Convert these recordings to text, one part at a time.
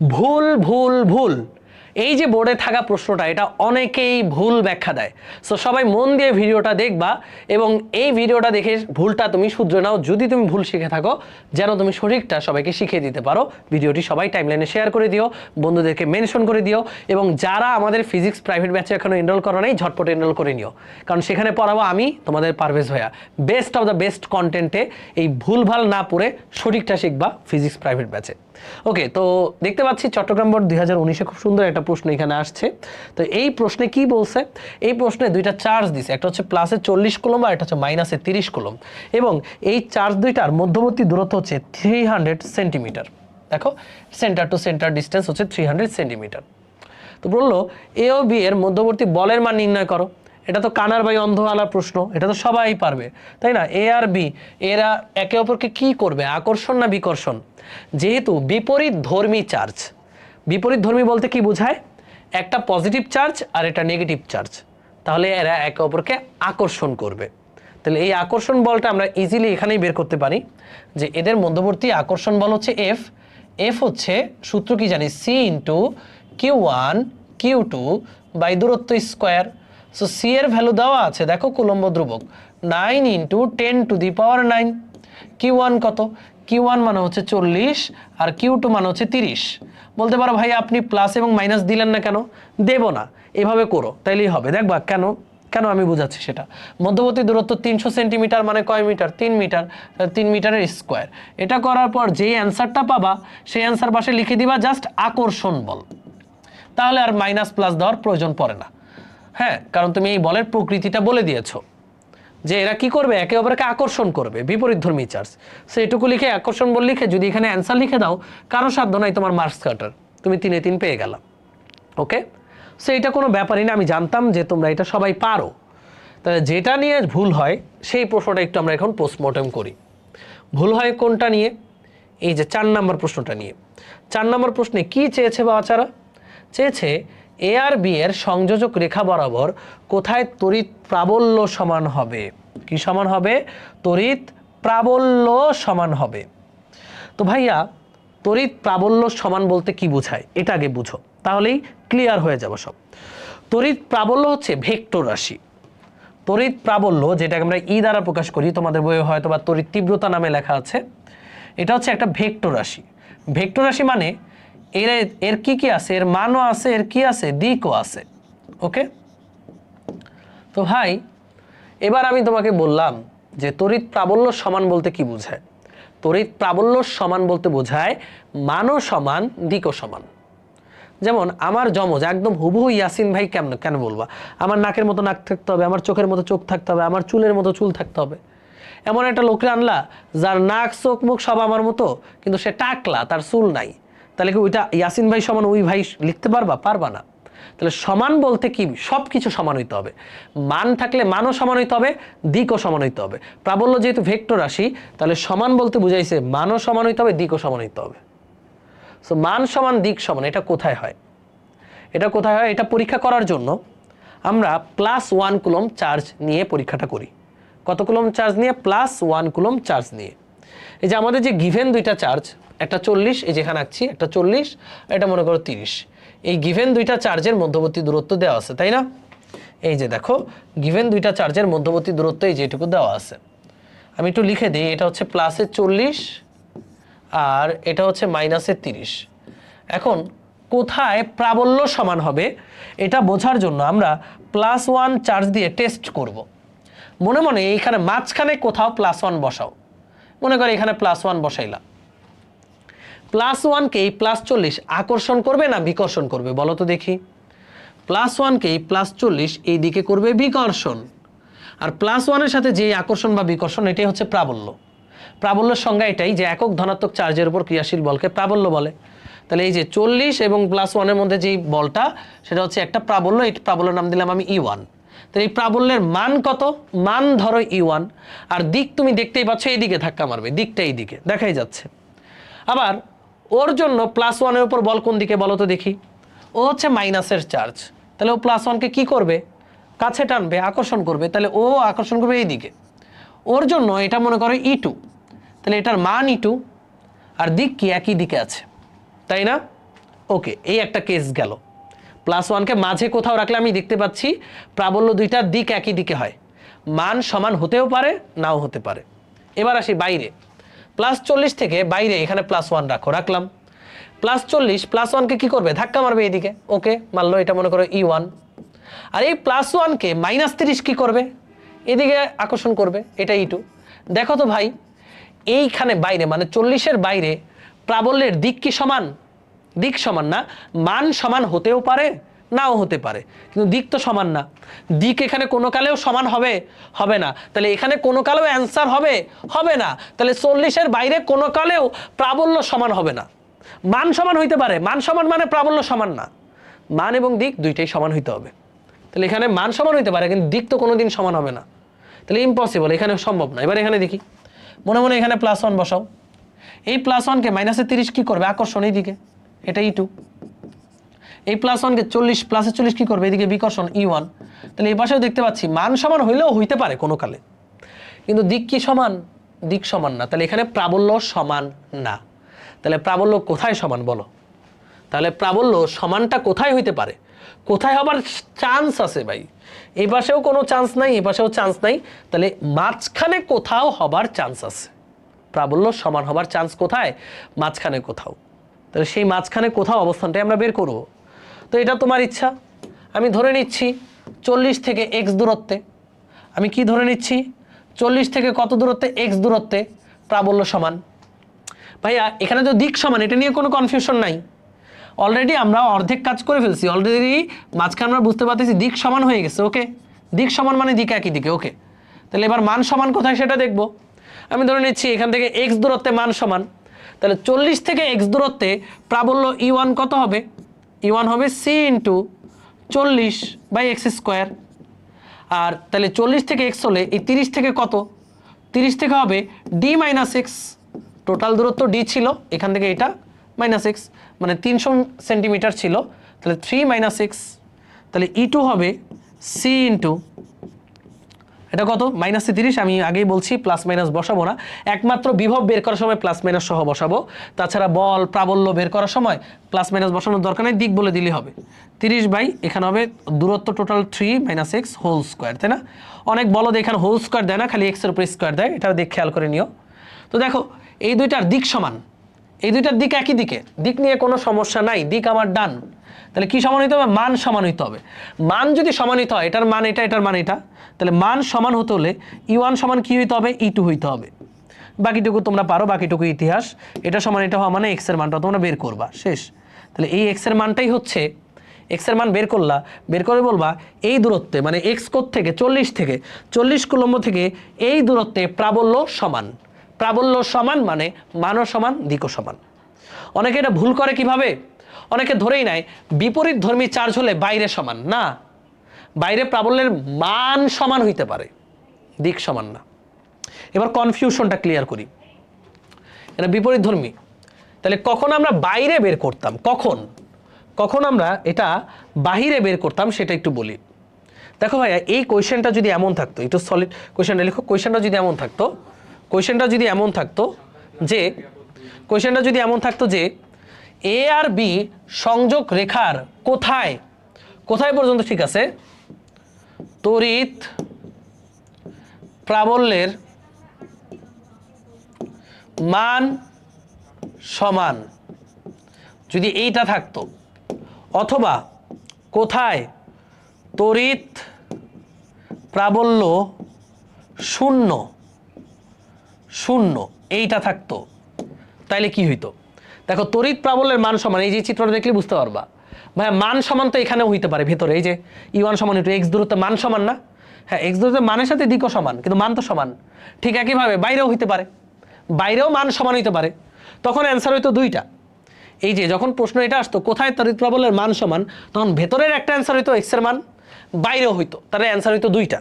ভুল ভুল ভুল। এই যে বোর্ডে থাকা প্রশ্নটা, এটা অনেকেই ভুল ব্যাখ্যা দেয়। সো সবাই মন দিয়ে ভিডিওটা দেখবা এবং এই ভিডিওটা দেখে ভুলটা তুমি শুধরে নাও, যদি তুমি ভুল শিখে থাকো, যেন তুমি সঠিকটা সবাইকে শিখিয়ে দিতে পারো। ভিডিওটি সবাই টাইমলাইনে শেয়ার করে দিও, বন্ধুদেরকে মেনশন করে দিও, এবং যারা আমাদের ফিজিক্স প্রাইভেট ব্যাচে এখনও এনরোল করো নাই, ঝটপট এনরোল করে নিও। কারণ সেখানে পড়াবো আমি, তোমাদের পারভেজ ভাইয়া বেস্ট অফ দ্য বেস্ট কন্টেন্টে এই ভুলভাল না পড়ে সঠিকটা শিখবা ফিজিক্স প্রাইভেট ব্যাচে ওকে তো দেখতে পাচ্ছি চট্টগ্রাম বোর্ড দুই হাজার উনিশে খুব সুন্দর একটা প্রশ্ন এখানে আসছে। তো এই প্রশ্নে কি বলছে? এই প্রশ্নে দুইটা চার্জ দিছে, একটা হচ্ছে প্লাসে চল্লিশ কুলম আর একটা হচ্ছে মাইনাসে তিরিশ কুলম এবং এই চার্জ দুইটার মধ্যবর্তী দূরত্ব হচ্ছে থ্রি হান্ড্রেড সেন্টিমিটার দেখো সেন্টার টু সেন্টার ডিস্টেন্স হচ্ছে থ্রি হান্ড্রেড সেন্টিমিটার তো বলল এ ও বি এর মধ্যবর্তী বলের মান নির্ণয় করো। এটা তো কানার বাই অন্ধওয়ালা প্রশ্ন, এটা তো সবাই পারবে, তাই না? এ আর বি এরা একে অপরকে কি করবে? আকর্ষণ না বিকর্ষণ? যেহেতু বিপরীত ধর্মী চার্জ বিপরীত ধর্মী বলতে কি বোঝায়? একটা পজিটিভ চার্জ আর এটা নেগেটিভ চার্জ তাহলে এরা একে অপরকে আকর্ষণ করবে। তাহলে এই আকর্ষণ বলটা আমরা ইজিলি এখানেই বের করতে পারি, যে এদের মধ্যবর্তী আকর্ষণ বল হচ্ছে এফ এফ হচ্ছে সূত্র কি জানি? C into Q one Q two by দূরত্ব স্কোয়ার সো সি এর ভ্যালু দেওয়া আছে, দেখো কুলম্ব ধ্রুবক। Nine into ten to the power nine Q one কত? কিউ ওয়ান মানে হচ্ছে চল্লিশ, আর কিউ টু মানে হচ্ছে তিরিশ। বলতে পারো ভাই, আপনি প্লাস এবং মাইনাস দিলেন না কেন? দেব না। এভাবে করো, তাইলেই হবে। দেখবা কেন কেন আমি বুঝাচ্ছি সেটা। মধ্যবর্তী দূরত্ব তিনশো সেন্টিমিটার মানে কয় মিটার তিন মিটার তিন মিটারের স্কোয়ার এটা করার পর যেই অ্যান্সারটা পাবা, সেই অ্যান্সার পাশে লিখে দিবা জাস্ট আকর্ষণ বল। তাহলে আর মাইনাস প্লাস দেওয়ার প্রয়োজন পড়ে না। হ্যাঁ কারণ তুমি এই বলের প্রকৃতিটা বলে দিয়েছ যে এরা কি করবে? একে অপরকে আকর্ষণ করবে, বিপরীত ধর্মী চার্জ সো এটুকু লিখে, আকর্ষণ বল লিখে, যদি এখানে অ্যান্সার লিখে দাও, কারও সাধ্য নাই তোমার মার্কস কাটার। তুমি তিনে তিন পেয়ে গেলাম ওকে সো এটা কোনো ব্যাপারই না, আমি জানতাম যে তোমরা এটা সবাই পারো। তাহলে যেটা নিয়ে ভুল হয়, সেই প্রশ্নটা একটু আমরা এখন পোস্টমর্টম করি। ভুল হয় কোনটা নিয়ে? এই যে চার নম্বর প্রশ্নটা নিয়ে। চার নম্বর প্রশ্নে কি চেয়েছে বাচ্চারা চেয়েছে এ আর বি এর সংযোজক রেখা বরাবর কোথায় তড়িৎ প্রাবল্য সমান হবে? কি সমান হবে? তড়িৎ প্রাবল্য সমান হবে। তো ভাইয়া, তড়িৎ প্রাবল্য সমান বলতে কি বোঝায়? এটা আগে বুঝো, তাহলেই ক্লিয়ার হয়ে যাবে সব। তড়িৎ প্রাবল্য হচ্ছে ভেক্টর রাশি। তড়িৎ প্রাবল্য, যেটাকে আমরা ই দ্বারা প্রকাশ করি, তোমাদের বইয়ে হয়তো বা তড়িৎ তীব্রতা নামে লেখা আছে, এটা হচ্ছে একটা ভেক্টর রাশি। ভেক্টর রাশি মানে এর এর কি কি আছে? এর মানও আছে, এর কি আছে? দিকও আছে। ওকে? তো ভাই, এবার আমি তোমাকে বললাম যে তড়িৎ প্রাবল্য সমান বলতে কি বোঝায়? তড়িৎ প্রাবল্য সমান বলতে বোঝায় মানও সমান, দিকও সমান। যেমন আমার যমজ, একদম হুবহু ইয়াসিন ভাই কেমন, কেন বলবা? আমার নাকের মতো নাক থাকতে হবে, আমার চোখের মতো চোখ থাকতে হবে, আমার চুলের মতো চুল থাকতে হবে। এমন একটা লোককে আনলা, যার নাক, চোখ, মুখ সব আমার মতো, কিন্তু সে টাকলা, তার চুল নাই। তাহলে কি ওইটা ইয়াসিন ভাই সমান ওই ভাই লিখতে পারবা? পারবা না। তাহলে সমান বলতে কি? সব কিছু সমান হইতে হবে। মান থাকলে মানও সমান হইতে হবে, দিকও সমান হইতে হবে। প্রাবল্য যেহেতু ভেক্টর রাশি, তাহলে সমান বলতে বুঝাইছে মানও সমান হইতে হবে, দিকও সমান হইতে হবে। সো মান সমান, দিক সমান, এটা কোথায় হয়? এটা কোথায় হয়? এটা পরীক্ষা করার জন্য আমরা প্লাস ওয়ান কুলম চার্জ নিয়ে পরীক্ষাটা করি। কত কুলম চার্জ নিয়ে? প্লাস ওয়ান কুলম চার্জ নিয়ে। এই যে আমাদের যে গিভেন দুইটা চার্জ, একটা চল্লিশ, এই যেখানে আঁকছি, একটা চল্লিশ, এটা মনে করো তিরিশ। এই গিভেন দুইটা চার্জের মধ্যবর্তী দূরত্ব দেওয়া আছে, তাই না? এই যে দেখো, গিভেন দুইটা চার্জের মধ্যবর্তী দূরত্ব এই যেটুকু দেওয়া আছে। আমি একটু লিখে দিই, এটা হচ্ছে প্লাসের চল্লিশ আর এটা হচ্ছে মাইনাসের তিরিশ। এখন, কোথায় প্রাবল্য সমান হবে, এটা বোঝার জন্য আমরা প্লাস ওয়ান চার্জ দিয়ে টেস্ট করব। মনে মনে এইখানে মাঝখানে কোথাও প্লাস ওয়ান বসাও। মনে করে এখানে প্লাস ওয়ান বসাইলা। প্লাস ওয়ানকে এই প্লাস চল্লিশ আকর্ষণ করবে না বিকর্ষণ করবে? বলো তো দেখি। প্লাস ওয়ানকে এই প্লাস চল্লিশ এই দিকে করবে বিকর্ষণ। আর প্লাস ওয়ানের সাথে যে আকর্ষণ বা বিকর্ষণ, এটাই হচ্ছে প্রাবল্য। প্রাবল্যের সংজ্ঞা এটাই যে একক ধনাত্মক চার্জের উপর ক্রিয়াশীল বলকে প্রাবল্য বলে। তাহলে এই যে চল্লিশ এবং প্লাস ওয়ানের মধ্যে যেই বলটা, সেটা হচ্ছে একটা প্রাবল্য, এই প্রাবল্যের নাম দিলাম আমি ই ওয়ান তাহলে এই প্রাবল্যের মান কত? মান ধরো ই ওয়ান আর দিক তুমি দেখতেই পাচ্ছ, এইদিকে ধাক্কা মারবে, দিকটা এইদিকে, দেখাই যাচ্ছে। আবার, ওর জন্য প্লাস ওয়ানের উপর বল কোন দিকে বলো তো দেখি। ও হচ্ছে মাইনাসের চার্জ তাহলে ও প্লাস ওয়ানকে কী করবে? কাছে টানবে, আকর্ষণ করবে, তাহলে ও আকর্ষণ করবে এই দিকে ওর জন্য এটা মনে করো ই টু তাহলে এটার মান ই টু আর দিক কি একই দিকে আছে। তাই না? ওকে এই একটা কেস গেল। প্লাস ওয়ানকে মাঝে কোথাও রাখলে আমি দেখতে পাচ্ছি, প্রাবল্য দুইটার দিক একই দিকে হয়। মান সমান হতেও পারে, নাও হতে পারে। এবার আসি বাইরে। প্লাস চল্লিশ থেকে বাইরে এখানে প্লাস ওয়ান রাখো, রাখলাম। প্লাস চল্লিশ প্লাস ওয়ানকে কী করবে? ধাক্কা মারবে এদিকে। ওকে মানলো এটা মনে করো ই ওয়ান আর এই প্লাস ওয়ানকে মাইনাস তিরিশ কী করবে? এদিকে আকর্ষণ করবে, এটা ই টু দেখো তো ভাই, এইখানে বাইরে মানে চল্লিশের বাইরে, প্রাবল্যের দিক কি সমান? দিক সমান না, মান সমান হতেও পারে, নাও হতে পারে। কিন্তু দিক তো সমান না। দিক এখানে কোনো কালেও সমান হবে হবে না। তাহলে এখানে কোনো কালেও অ্যান্সার হবে হবে না। তাহলে চল্লিশের বাইরে কোনো কালেও প্রাবল্য সমান হবে না। মান সমান হইতে পারে। মান সমান মানে প্রাবল্য সমান না। মান এবং দিক দুইটাই সমান হইতে হবে। তাহলে এখানে মান সমান হইতে পারে, কিন্তু দিক তো কোনো দিন সমান হবে না। তাহলে ইম্পসিবল এখানে সম্ভব না। এবার এখানে দেখি। মনে মনে এখানে প্লাস ওয়ান বসাও। এই প্লাস ওয়ানকে মাইনাসে তিরিশ কী করবে? আকর্ষণ এইদিকে। এটা ই টু এই প্লাস ওয়ানকে চল্লিশ প্লাসে চল্লিশ কী করবে? এদিকে বিকর্ষণ ই ওয়ান তাহলে এই পাশেও দেখতে পাচ্ছি, মান সমান হইলেও হইতে পারে কোনো কালে। কিন্তু দিক কি সমান? দিক সমান না। তাহলে এখানে প্রাবল্য সমান না। তাহলে প্রাবল্য কোথায় সমান বলো? তাহলে প্রাবল্য সমানটা কোথায় হইতে পারে? কোথায় হবার চান্স আছে ভাই? এই পাশেও কোনো চান্স নাই, এই পাশেও চান্স নাই। তাহলে মাঝখানে কোথাও হবার চান্স আছে। প্রাবল্য সমান হবার চান্স কোথায়? মাঝখানে কোথাও। তাহলে সেই মাঝখানে কোথাও অবস্থানটাই আমরা বের করব। তো এটা তোমার ইচ্ছা। আমি ধরে নিচ্ছি চল্লিশ থেকে এক্স দূরত্বে। আমি কি ধরে নিচ্ছি? চল্লিশ থেকে কত দূরত্বে? এক্স দূরত্বে। প্রাবল্য সমান। ভাইয়া, এখানে তো দিক সমান, এটা নিয়ে কোনো কনফিউশন নাই। অলরেডি আমরা অর্ধেক কাজ করে ফেলছি। অলরেডি মাঝখানে আমরা বুঝতে পারতেছি দিক সমান হয়ে গেছে, ওকে? দিক সমান মানে দিক একই দিকে, ওকে? তাহলে এবার মান সমান কোথায় সেটা দেখব। আমি ধরে নিচ্ছি এখান থেকে এক্স দূরত্বে মান সমান। তাহলে চল্লিশ থেকে এক্স দূরত্বে প্রাবল্য ই ওয়ান কত হবে? ই ওয়ান হবে সি ইন্টু চল্লিশ বাই এক্স স্কোয়ার আর তাহলে চল্লিশ থেকে এক্স হলে এই তিরিশ থেকে কত? তিরিশ থেকে হবে ডি মাইনাস এক্স টোটাল দূরত্ব ডি ছিল, এখান থেকে এটা মাইনাস এক্স মানে তিনশো সেন্টিমিটার ছিল। তাহলে থ্রি মাইনাস এক্স তাহলে ই টু হবে সি ইন্টু এটা কত? মাইনাসে তিরিশ, আমি আগেই বলছি প্লাস মাইনাস বসাবো না। একমাত্র বিভব বের করার সময় প্লাস মাইনাস সহ বসাবো। তাছাড়া বল, প্রাবল্য বের করার সময় প্লাস মাইনাস বসানোর দরকার নেই, দিক বলে দিলে হবে। তিরিশ বাই, এখানে হবে দূরত্ব total three minus X whole square তাই না? অনেক বলো এখানে হোল স্কোয়ার দেয় না, খালি এক্সের উপর স্কোয়ার দেয়। এটা দিক খেয়াল করে নিও। তো দেখো, এই দুইটার দিক সমান। এই দুইটার দিক একই দিকে। দিক নিয়ে কোনো সমস্যা নাই, দিক আমার ডান তাহলে কি সমান হইতে হবে? মান সমান হইতে হবে। মান যদি সমান হইতে হয়, এটার মান এটা, এটার মান এটা, তাহলে মান সমান হতে হলে ই ওয়ান সমান কি হইতে হবে? ই টু হইতে হবে। বাকিটুকু তোমরা পারো, বাকিটুকু ইতিহাস। এটা সমান এটা হওয়া মানে এক্সের মানটা তোমরা বের করবা, শেষ। তাহলে এই এক্সের মানটাই হচ্ছে এক্সের মান বের করলা, বের করে বলবা এই দূরত্বে মানে এক্স কোর থেকে চল্লিশ থেকে। চল্লিশ কুলম্ব থেকে এই দূরত্বে প্রাবল্য সমান। প্রাবল্য সমান মানে মানও সমান, দিকও সমান। অনেকে এটা ভুল করে কীভাবে? অনেকে ধরেই নেয়, বিপরীত ধর্মী চার্জ হলে বাইরে সমান। না, বাইরে প্রাবল্যের মান সমান হইতে পারে, দিক সমান না। এবার কনফিউশনটা ক্লিয়ার করি। এটা বিপরীত ধর্মী। তাহলে কখন আমরা বাইরে বের করতাম? কখন? কখন আমরা এটা বাহিরে বের করতাম সেটা একটু বলি। দেখো ভাইয়া, এই কোয়েশ্চেনটা যদি এমন থাকতো, একটু সলিড কোয়েশ্চেনটা লিখো কোয়েশ্চেনটা যদি এমন থাকতো কোয়েশ্চেনটা যদি এমন থাকতো যে কোয়েশ্চেনটা যদি এমন থাকতো যে এ আর বি সংযোগ রেখার কোথায়? কোথায় পর্যন্ত ঠিক আছে? তড়িৎ প্রাবল্যের মান সমান। যদি এইটা থাকতো, অথবা কোথায় তড়িৎ প্রাবল্য শূন্য শূন্য, এইটা থাকতো, তাইলে কি হইতো? দেখো, তড়িৎ প্রাবল্যের মান সমান, এই যে চিত্রটা দেখলে বুঝতে পারবা। ভাই মান সমান তো এখানেও হইতে পারে, ভেতরে, এই যে ই ওয়ান সমান একটু এক্স দূরত্ব, মান সমান না? হ্যাঁ এক্স দূরত্ব মানের সাথে দিকও সমান, কিন্তু মান তো সমান। ঠিক একইভাবে বাইরেও হইতে পারে, বাইরেও মান সমান হইতে পারে। তখন অ্যান্সার হইতো দুইটা। এই যে যখন প্রশ্ন এটা আসতো, কোথায় তড়িৎ প্রাবল্যের মান সমান, তখন ভেতরের একটা অ্যান্সার হইতো এক্সের মান, বাইরেও হইতো, তাহলে অ্যান্সার হইতো দুইটা।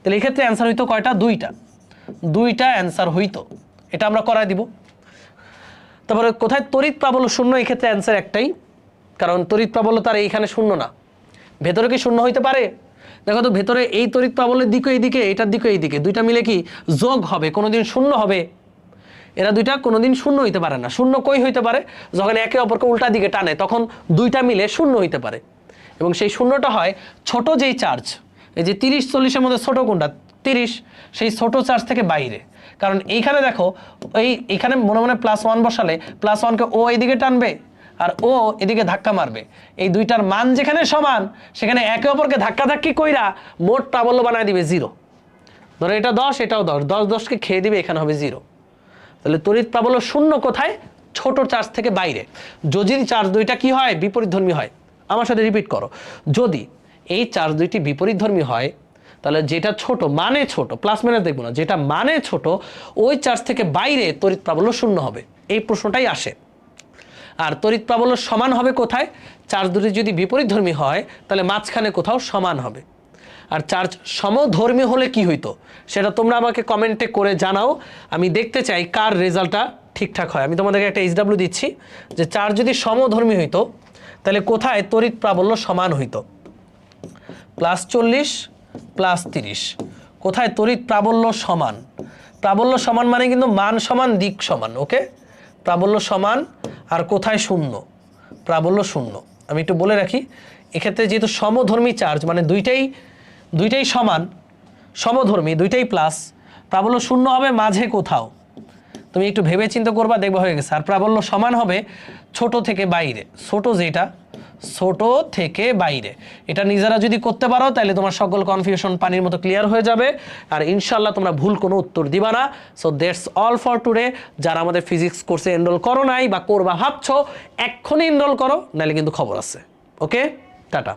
তাহলে এক্ষেত্রে ক্ষেত্রে অ্যান্সার হইতো কয়টা? দুইটা। দুইটা অ্যান্সার হইতো। এটা আমরা করাই দিব। তারপরে কোথায় তড়িৎ প্রাবল্য শূন্য এই ক্ষেত্রে অ্যান্সার একটাই। কারণ তড়িৎ প্রাবল্য তার এইখানে শূন্য না। ভেতরে কি শূন্য হইতে পারে? দেখো তো ভেতরে এই তড়িৎ প্রাবল্যের দিকে এইদিকে এটার দিকে এইদিকে। দুইটা মিলে কি? যোগ হবে, কোনোদিন শূন্য হবে। এরা দুইটা কোনোদিন শূন্য হইতে পারে না। শূন্য কই হইতে পারে? যখন একে অপরকে উল্টা দিকে টানে, তখন দুইটা মিলে শূন্য হইতে পারে। এবং সেই শূন্যটা হয় ছোট যেই চার্জ এই যে তিরিশ চল্লিশের মধ্যে ছোটো কোনটা? তিরিশ, সেই ছোট চার্জ থেকে বাইরে। কারণ এইখানে দেখো, এই এইখানে মনে মনে প্লাস ওয়ান বসালে প্লাস ওয়ানকে ও এইদিকে টানবে আর ও এদিকে ধাক্কা মারবে। এই দুইটার মান যেখানে সমান, সেখানে একে অপরকে ধাক্কা ধাক্কি কইরা মোট প্রাবল্য বানায় দিবে জিরো ধরো এটা দশ, এটাও দশ। দশ দশকে খেয়ে দিবে, এখানে হবে জিরো তাহলে তড়িৎ প্রাবল্য শূন্য কোথায়? ছোট চার্জ থেকে বাইরে। যদি চার্জ দুইটা কি হয়? বিপরীতধর্মী হয়। আমার সাথে রিপিট করো। যদি এই চার্জ দুইটি বিপরীতধর্মী হয় তাহলে যেটা ছোট মানে ছোট প্লাস মাইনাস দেখব না, যেটা মানে ছোট, ওই চার্জ থেকে বাইরে তড়িৎ প্রাবল্য শূন্য হবে। এই প্রশ্নটাই আসে। আর তড়িৎ প্রাবল্য সমান হবে কোথায়? চার্জ দুটি যদি বিপরীতধর্মী হয়, তাহলে মাঝখানে কোথাও সমান হবে। আর চার্জ সমধর্মী হলে কি হইতো? সেটা তোমরা আমাকে কমেন্টে করে জানাও। আমি দেখতে চাই কার রেজাল্টটা ঠিকঠাক হয়। আমি তোমাদেরকে একটা এইচডাব্লিউ দিচ্ছি যে চার্জ যদি সমধর্মী হইতো, তাহলে কোথায় তড়িৎ প্রাবল্য সমান হইতো? প্লাস চল্লিশ প্লাস তিরিশ। কোথায়? তড়িৎ প্রাবল্য সমান। প্রাবল্য সমান মানে কিন্তু মান সমান, দিক সমান, ওকে? প্রাবল্য সমান আর কোথায় শূন্য? প্রাবল্য শূন্য। আমি একটু বলে রাখি, এক্ষেত্রে যেহেতু সমধর্মী চার্জ মানে দুইটাই দুইটাই সমান, সমধর্মী, দুইটাই প্লাস প্রাবল্য শূন্য হবে মাঝে কোথাও। তুমি একটু ভেবে চিন্তা করবা, দেখবা হয়ে গেছে। আর প্রাবল্য সমান হবে ছোট থেকে বাইরে। ছোট যেটা, ছোট থেকে বাইরে। এটা নিজেরা যদি করতে পারো, তাহলে তোমার সকল কনফিউশন পানির মতো ক্লিয়ার হয়ে যাবে। আর ইনশাল্লাহ তোমরা ভুল কোনো উত্তর দিবা না। So that's all for today যারা আমাদের ফিজিক্স কোর্সে এনরোল করো নাই বা করবা ভাবছ, এক্ষুনি এনরোল করো, নাহলে কিন্তু খবর আছে। ওকে টাটা